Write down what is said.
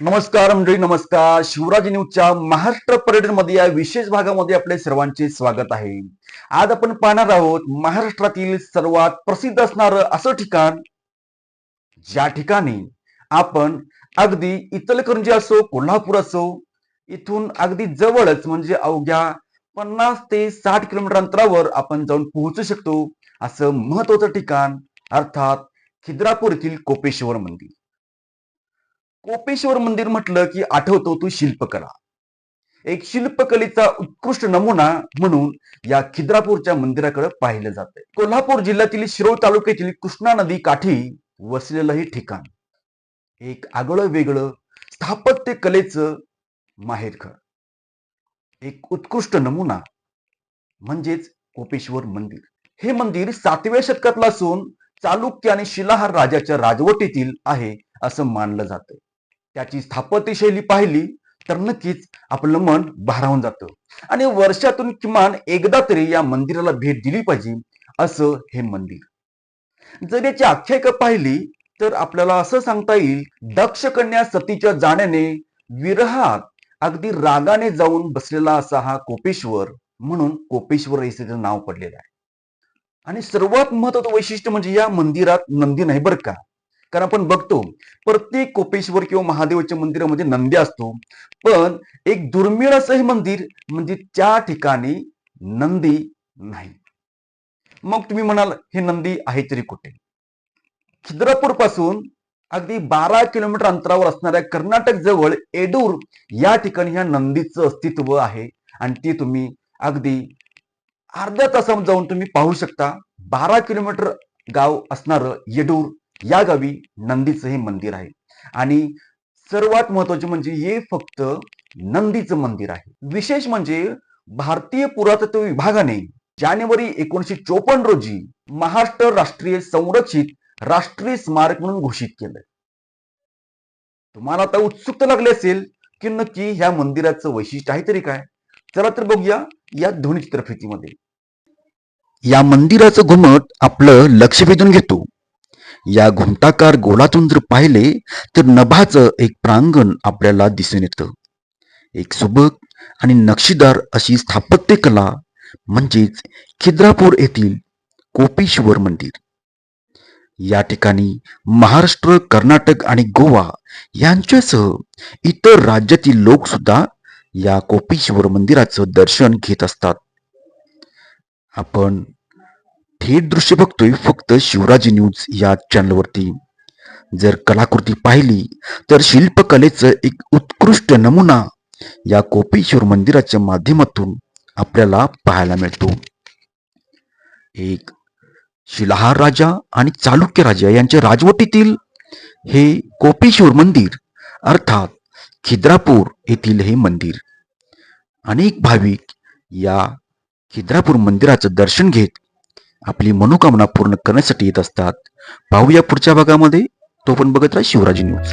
नमस्कार मंडळी नमस्कार. शिवराज न्यूजच्या महाराष्ट्र पर्यटनमध्ये या विशेष भागामध्ये आपले सर्वांचे स्वागत आहे. आज आपण पाहणार आहोत महाराष्ट्रातील सर्वात प्रसिद्ध असणारं असं ठिकाण ज्या ठिकाणी आपण अगदी इचलकरंजी असो कोल्हापूर असो इथून अगदी जवळच म्हणजे अवघ्या पन्नास ते साठ किलोमीटर अंतरावर आपण जाऊन पोहोचू शकतो असं महत्वाचं ठिकाण अर्थात खिद्रापूर येथील कोपेश्वर मंदिर. कोपेश्वर मंदिर म्हटलं की आठवतो तू शिल्पकला. एक शिल्पकलेचा उत्कृष्ट नमुना म्हणून या खिद्रापूरच्या मंदिराकडे पाहिलं जातंय. कोल्हापूर जिल्ह्यातील शिरोळ तालुक्यातील कृष्णा नदी काठी वसलेलं हे ठिकाण. एक आगळं वेगळं स्थापत्य कलेचं माहेरघर एक उत्कृष्ट नमुना म्हणजेच कोपेश्वर मंदिर. हे मंदिर सातव्या शतकातलं असून चालुक्य आणि शिलाहार राजाच्या राजवटीतील आहे असं मानलं जातं त्याची स्थापत्य शैली पाहिली तर नक्कीच आपलं मन भारावून जातं. आणि वर्षातून किमान एकदा तरी या मंदिराला भेट दिली पाहिजे असं हे मंदिर. जर याची आख्यायिका पाहिली तर आपल्याला असं सांगता येईल दक्ष कन्या सतीच्या जाण्याने विरहात अगदी रागाने जाऊन बसलेला असा हा कोपेश्वर म्हणून कोपेश्वर हे नाव पडलेलं आहे. आणि सर्वात महत्वाचं वैशिष्ट्य म्हणजे या मंदिरात नंदी नाही बरं का? कारण आपण बघतो प्रत्येक कोपेश्वर किंवा महादेवाच्या मंदिरामध्ये नंदी असतो. पण एक दुर्मिळ असं हे मंदिर म्हणजे त्या ठिकाणी नंदी नाही. मग तुम्ही म्हणाल हे नंदी आहे तरी कुठे? खिद्रापूरपासून अगदी बारा किलोमीटर अंतरावर असणाऱ्या कर्नाटक जवळ एडूर या ठिकाणी ह्या नंदीचं अस्तित्व आहे. आणि ते तुम्ही अगदी अर्ध्या तासात जाऊन तुम्ही पाहू शकता. बारा किलोमीटर गाव असणारं येडूर या गावी नंदीचं हे मंदिर आहे. आणि सर्वात महत्त्वाचे म्हणजे हे फक्त नंदीचं मंदिर आहे. विशेष म्हणजे भारतीय पुरातत्व विभागाने जानेवारी एकोणीशे चोपन्न रोजी महाराष्ट्र राष्ट्रीय संरक्षित राष्ट्रीय स्मारक म्हणून घोषित केलंय. तुम्हाला आता उत्सुकता लागली असेल की नक्की ह्या मंदिराचं वैशिष्ट्य आहे तरी काय? चला तर बघूया या ध्वनी चित्रफितीमध्ये. या मंदिराचं घुमट आपलं लक्ष वेधून घेतो. या घुमटाकार गोलातून जर पाहिले तर नभाचं एक प्रांगण आपल्याला दिसून येतं. एक सुबक आणि नक्षीदार अशी स्थापत्य कला म्हणजेच खिद्रापूर येथील कोपेश्वर मंदिर. या ठिकाणी महाराष्ट्र कर्नाटक आणि गोवा यांच्यासह इतर राज्यातील लोक सुद्धा या कोपेश्वर मंदिराचं दर्शन घेत असतात. आपण थेट दृश्य बघतोय फक्त शिवराजी न्यूज या चॅनलवरती जर कलाकृती पाहिली तर शिल्पकलेचं एक उत्कृष्ट नमुना या कोपेश्वर मंदिराच्या माध्यमातून आपल्याला पाहायला मिळतो. एक शिलाहार राजा आणि चालुक्य राजा यांच्या राजवटीतील हे कोपेश्वर मंदिर अर्थात खिद्रापूर येथील हे मंदिर. अनेक भाविक या खिद्रापूर मंदिराचं दर्शन घेत आपली मनोकामना पूर्ण करण्यासाठी येत असतात. पाहूया पुढच्या भागामध्ये. तो पण बघत राहा शिवराजी न्यूज